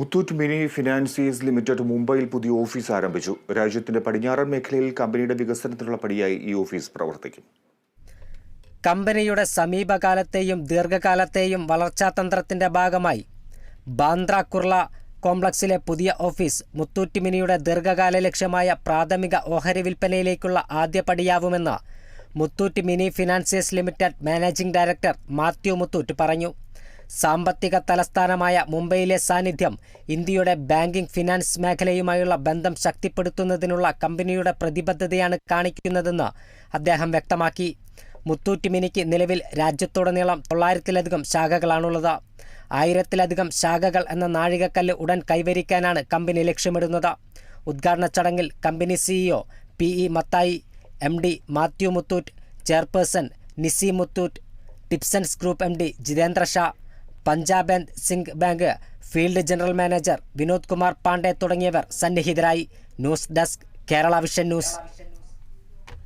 Muthoot mini financiers limited മുംബൈയിൽ പുതിയ office ആരംഭിച്ചു. രാജ്യത്തിന്റെ പടിഞ്ഞാറൻ മേഖലയിൽ കമ്പനിയുടെ വികസനത്തിനുള്ള പടിയായി ഈ ഓഫീസ് പ്രവർത്തിക്കും. കമ്പനിയുടെ സമീപകാലത്തെയും ദീർഘകാലത്തെയും വളർച്ചാതന്ത്രത്തിന്റെ ഭാഗമായി ബാന്ദ്ര കുർള കോംപ്ലക്സിലെ പുതിയ ഓഫീസ് മുത്തൂറ്റ് മിനിയുടെ ദീർഘകാല ലക്ഷ്യമായ പ്രാഥമിക ഓഹരി വിൽപ്പനയിലേക്കുള്ള ആദ്യ പടിയാവുമെന്ന് Muthoot mini financiers limited managing director Mathew Muthoot പറഞ്ഞു. സാമ്പത്തിക തലസ്ഥാനമായ മുംബൈയിലെ സാന്നിധ്യം ഇന്ത്യയുടെ ബാങ്കിംഗ് ഫിനാൻസ് മേഖലയുമായുള്ള ബന്ധം ശക്തിപ്പെടുത്തുന്നതിനുള്ള കമ്പനിയുടെ പ്രതിബദ്ധതയാണ് കാണിക്കുന്നതെന്ന് അദ്ദേഹം വ്യക്തമാക്കി. മുത്തൂറ്റ് മിനിക്ക് നിലവിൽ രാജ്യത്തുടനീളം തൊള്ളായിരത്തിലധികം ശാഖകളാണുള്ളത്. ആയിരത്തിലധികം ശാഖകൾ എന്ന നാഴികക്കല്ല് ഉടൻ കൈവരിക്കാനാണ് കമ്പനി ലക്ഷ്യമിടുന്നത്. ഉദ്ഘാടന ചടങ്ങിൽ company CEO P E Mathai M D Mathew Muthoot chairperson Nisi Muthoot Tipsons group M D Jitendra Shah Punjab and Sind bank field general manager Vinod Kumar Pandey തുടങ്ങിയവർ സന്നിഹിതരായി. News desk Kerala vision news.